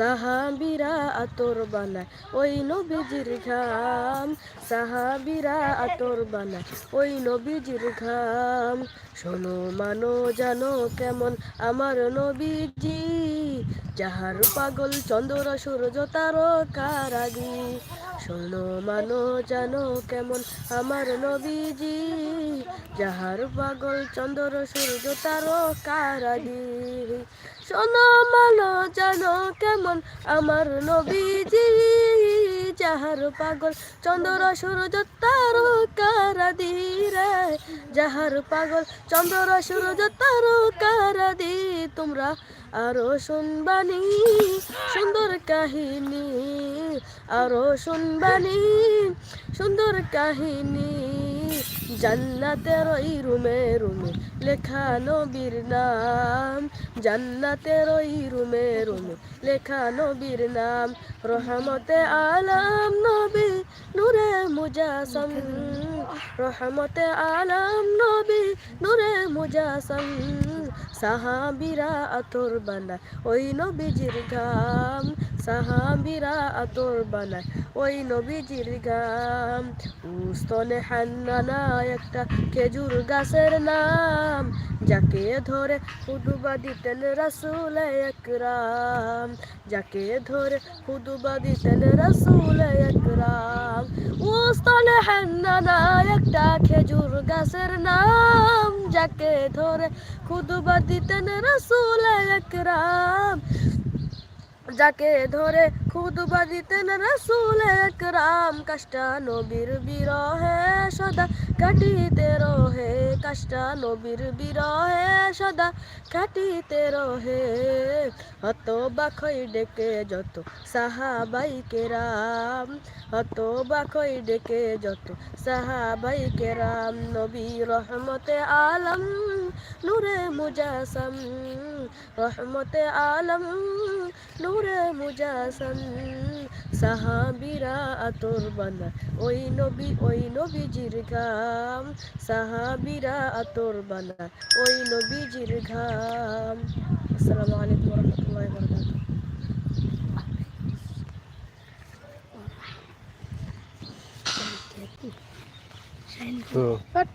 সাহাবিরা আতর বানায়, ওই নবীজির ঘাম। সাহাবিরা আতর বানায়, ওই নবীজির ঘাম। শোনো মানো জানো কেমন আমার নবীজি। যাহার পাগল চন্দ্র সূর্য তারকারাদি শোনো মানো, জানো কেমন আমার নবীজি। যাহার পাগল চন্দ্র সূর্য তারকারাদি শোনো মানো, জানো কেমন আমার নবীজি। যাহার পাগল চন্দ্র সূর্য তারকারাদি রে যাহার পাগল চন্দ্র সূর্য তারকারাদি তোমরা আরও শুনবানি সুন্দর কাহিনী আরও শুনবানি সুন্দর কাহিনী। জান্নাতের ওই রুমে রুমে, লেখা নবীর নাম। জান্নাতের ওই রুমে রুমে, লেখা নবীর নাম। রহমতে আলাম নবী নূরে মুজাসম। রহমতে আলম নবী নূরে মুজাসম। সাহাবিরা আতর বানায় ওই নবীজির গাম সাহাবিরা আতর বানায়। ওই নবীজির গাম, উস্তনে হান্নানা একটা খেজুর গাছের নাম, যাকে ধরে হুদুবা দিতেন রাসুল একরাম, যাকে ধরে হুদুবা দিতেন রাসুল একরাম। উস্তনে হান্নানা একটা খেজুর গাছের নাম, যাকে ধরে খুদবা দিতেন রাসুল একরাম। যাকে ধরে খুদবা দিতেন রাসুল একরাম, কাষ্টা নবীর বিরহে সদা কাটিতে রহে, কাষ্টা নবীর বিরহে সদা কাটিতে রহে। হত বাখই ডেকে যত সাহাবাই কেরাম হত বাখই ডেকে যত সাহাবাই কেরাম নবী রহমতে আলম নূরে মুজাসম, রহমতে আলম। নূরে মুজাসম, সাহাবিরা আতর বানা। ওই নবী, ওই নবীজির ঘাম। সাহাবিরা আতর বানা। ওই নবীজির ঘাম। আসসালামু আলাইকুম রহমতুল্লাহ বরকাতুহ। But